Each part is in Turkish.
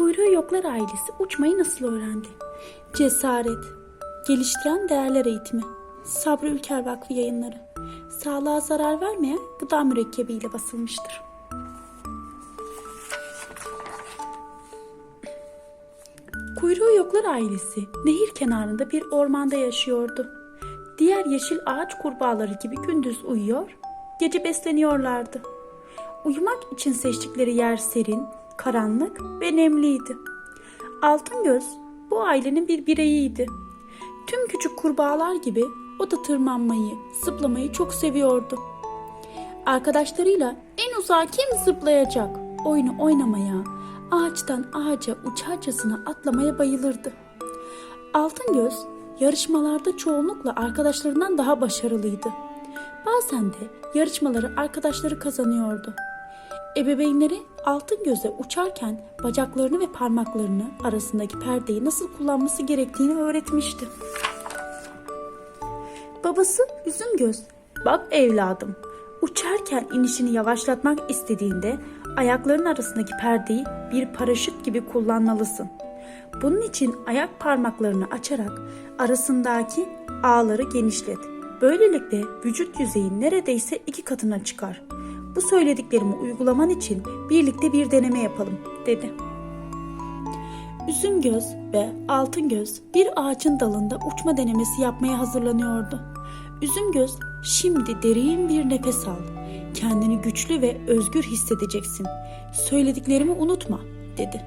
Kuyruğu Yoklar ailesi uçmayı nasıl öğrendi? Cesaret, geliştiren değerler eğitimi, Sabri Ülker Vakfı yayınları, sağlığa zarar vermeyen gıda mürekkebiyle basılmıştır. Kuyruğu Yoklar ailesi nehir kenarında bir ormanda yaşıyordu. Diğer yeşil ağaç kurbağaları gibi gündüz uyuyor, gece besleniyorlardı. Uyumak için seçtikleri yer serin, karanlık ve nemliydi. Altın bu ailenin bir bireyiydi. Tüm küçük kurbağalar gibi o da tırmanmayı, zıplamayı çok seviyordu. Arkadaşlarıyla en uzağa kim zıplayacak oyunu oynamaya, ağaçtan ağaca uçarcasına atlamaya bayılırdı. Altın yarışmalarda çoğunlukla arkadaşlarından daha başarılıydı. Bazen de yarışmaları arkadaşları kazanıyordu. Ebeveynleri altın göze uçarken bacaklarını ve parmaklarını arasındaki perdeyi nasıl kullanması gerektiğini öğretmişti. Babası üzüm göz. Bak evladım, uçarken inişini yavaşlatmak istediğinde ayakların arasındaki perdeyi bir paraşüt gibi kullanmalısın. Bunun için ayak parmaklarını açarak arasındaki ağları genişlet. Böylelikle vücut yüzeyi neredeyse iki katına çıkar. Bu söylediklerimi uygulaman için birlikte bir deneme yapalım, dedi. Üzüm göz ve altın göz bir ağacın dalında uçma denemesi yapmaya hazırlanıyordu. Üzüm göz, şimdi derin bir nefes al. Kendini güçlü ve özgür hissedeceksin. Söylediklerimi unutma, dedi.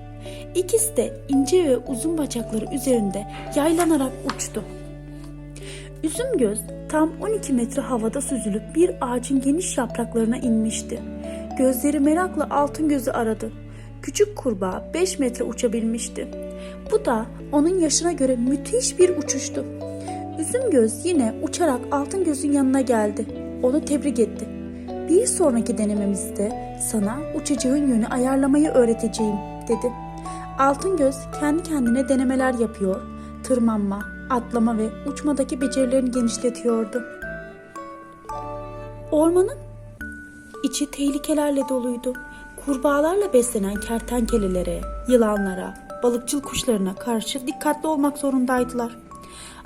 İkisi de ince ve uzun bacakları üzerinde yaylanarak uçtu. Üzüm göz tam 12 metre havada süzülüp bir ağacın geniş yapraklarına inmişti. Gözleri merakla altın gözü aradı. Küçük kurbağa 5 metre uçabilmişti. Bu da onun yaşına göre müthiş bir uçuştu. Üzüm göz yine uçarak altın gözün yanına geldi. Onu tebrik etti. Bir sonraki denememizde sana uçacağın yönü ayarlamayı öğreteceğim dedi. Altın göz kendi kendine denemeler yapıyor. Tırmanma, atlama ve uçmadaki becerilerini genişletiyordu. Ormanın içi tehlikelerle doluydu. Kurbağalarla beslenen kertenkelelere, yılanlara, balıkçıl kuşlarına karşı dikkatli olmak zorundaydılar.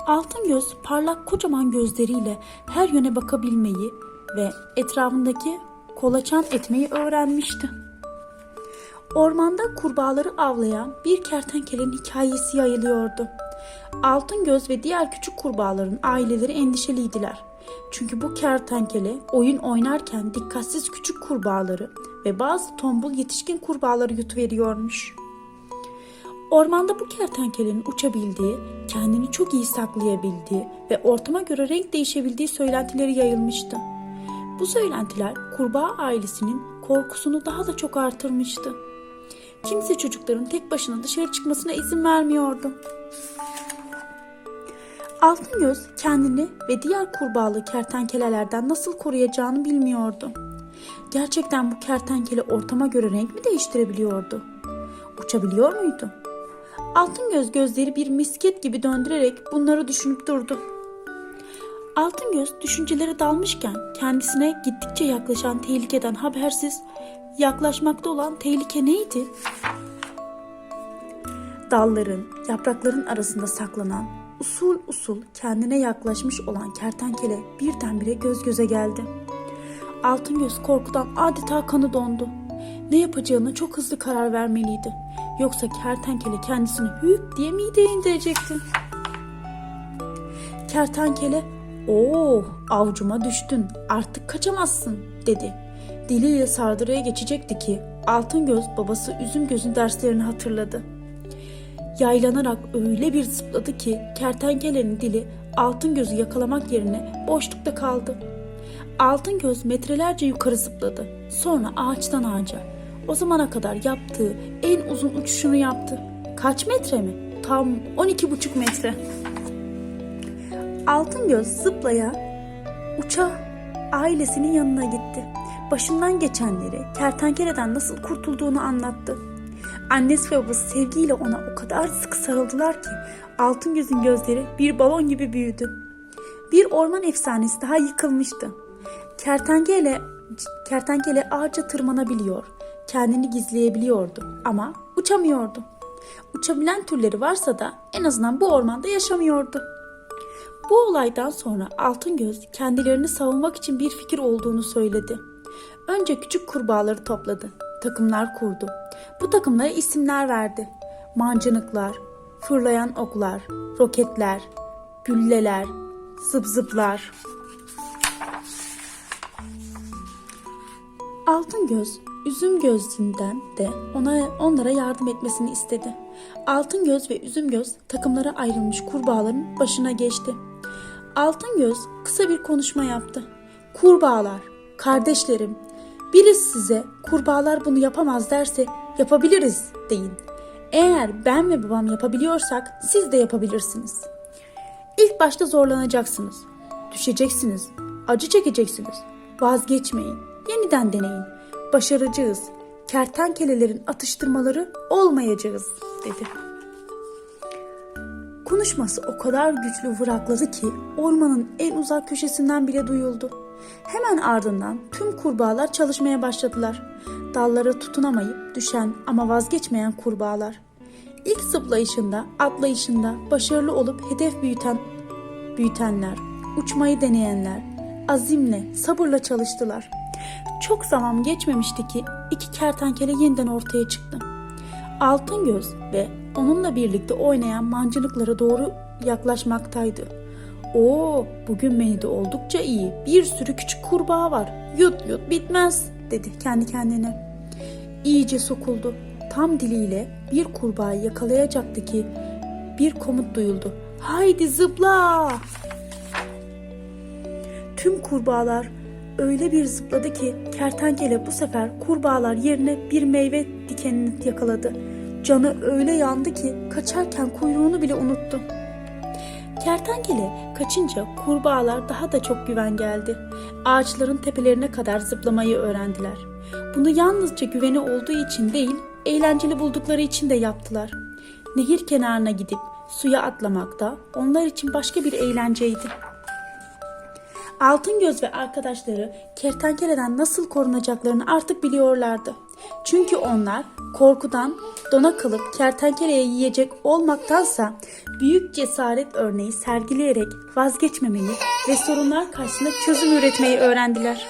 Altın göz parlak kocaman gözleriyle her yöne bakabilmeyi ve etrafındaki kolaçan etmeyi öğrenmişti. Ormanda kurbağaları avlayan bir kertenkelenin hikayesi yayılıyordu. Altın göz ve diğer küçük kurbağaların aileleri endişeliydiler. Çünkü bu kertenkele oyun oynarken dikkatsiz küçük kurbağaları ve bazı tombul yetişkin kurbağaları yutuveriyormuş. Ormanda bu kertenkelenin uçabildiği, kendini çok iyi saklayabildiği ve ortama göre renk değişebildiği söylentileri yayılmıştı. Bu söylentiler kurbağa ailesinin korkusunu daha da çok artırmıştı. Kimse çocukların tek başına dışarı çıkmasına izin vermiyordu. Altın göz kendini ve diğer kurbağalı kertenkelelerden nasıl koruyacağını bilmiyordu. Gerçekten bu kertenkele ortama göre renk mi değiştirebiliyordu? Uçabiliyor muydu? Altın göz gözleri bir misket gibi döndürerek bunları düşünüp durdu. Altın göz düşüncelere dalmışken kendisine gittikçe yaklaşan tehlikeden habersiz yaklaşmakta olan tehlike neydi? Dalların, yaprakların arasında saklanan, usul usul kendine yaklaşmış olan kertenkele birdenbire göz göze geldi. Altın göz korkudan adeta kanı dondu. Ne yapacağını çok hızlı karar vermeliydi. Yoksa kertenkele kendisini hüp diye mideye indirecekti. Kertenkele, "Oo, avcuma düştün. Artık kaçamazsın." dedi. Diliyle sardırıya geçecekti ki Altın Göz babası Üzüm Göz'ün derslerini hatırladı. Yaylanarak öyle bir zıpladı ki kertenkelenin dili Altın Göz'ü yakalamak yerine boşlukta kaldı. Altın Göz metrelerce yukarı zıpladı. Sonra ağaçtan ağaca. O zamana kadar yaptığı en uzun uçuşunu yaptı. Kaç metre mi? Tam 12,5 metre. Altın Göz zıplaya uça ailesinin yanına gitti. Başından geçenleri, kertenkeleden nasıl kurtulduğunu anlattı. Annesi ve babası sevgiyle ona o kadar sıkı sarıldılar ki altın gözün gözleri bir balon gibi büyüdü. Bir orman efsanesi daha yıkılmıştı. Kertenkele, kertenkele ağaca tırmanabiliyor, kendini gizleyebiliyordu ama uçamıyordu. Uçabilen türleri varsa da en azından bu ormanda yaşamıyordu. Bu olaydan sonra Altıngöz kendilerini savunmak için bir fikir olduğunu söyledi. Önce küçük kurbağaları topladı. Takımlar kurdu. Bu takımlara isimler verdi. Mancınıklar, fırlayan oklar, roketler, gülleler, zıp zıplar. Altın Göz, Üzüm Göz'ünden de ona onlara yardım etmesini istedi. Altın Göz ve Üzüm Göz takımlara ayrılmış kurbağaların başına geçti. Altın Göz kısa bir konuşma yaptı. Kurbağalar, kardeşlerim, biri size kurbağalar bunu yapamaz derse yapabiliriz deyin. Eğer ben ve babam yapabiliyorsak siz de yapabilirsiniz. İlk başta zorlanacaksınız. Düşeceksiniz. Acı çekeceksiniz. Vazgeçmeyin. Yeniden deneyin. Başaracağız. Kertenkelelerin atıştırmaları olmayacağız dedi. Konuşması o kadar güçlü vırakladı ki ormanın en uzak köşesinden bile duyuldu. Hemen ardından tüm kurbağalar çalışmaya başladılar. Dallara tutunamayıp düşen ama vazgeçmeyen kurbağalar. İlk zıplayışında, atlayışında başarılı olup hedef büyüten büyütenler, uçmayı deneyenler azimle, sabırla çalıştılar. Çok zaman geçmemişti ki iki kertenkele yeniden ortaya çıktı. Altın göz ve onunla birlikte oynayan mancınıklara doğru yaklaşmaktaydı. Oo, bugün menüde oldukça iyi. Bir sürü küçük kurbağa var. Yut yut bitmez dedi kendi kendine. İyice sokuldu. Tam diliyle bir kurbağayı yakalayacaktı ki bir komut duyuldu. Haydi zıpla! Tüm kurbağalar öyle bir zıpladı ki kertenkele bu sefer kurbağalar yerine bir meyve dikenini yakaladı. Canı öyle yandı ki kaçarken kuyruğunu bile unuttu. Kertenkele kaçınca kurbağalar daha da çok güven geldi. Ağaçların tepelerine kadar zıplamayı öğrendiler. Bunu yalnızca güveni olduğu için değil, eğlenceli buldukları için de yaptılar. Nehir kenarına gidip suya atlamak da onlar için başka bir eğlenceydi. Altın Göz ve arkadaşları kertenkeleden nasıl korunacaklarını artık biliyorlardı. Çünkü onlar korkudan dona kalıp kertenkeleye yiyecek olmaktansa büyük cesaret örneği sergileyerek vazgeçmemeyi ve sorunlar karşısında çözüm üretmeyi öğrendiler.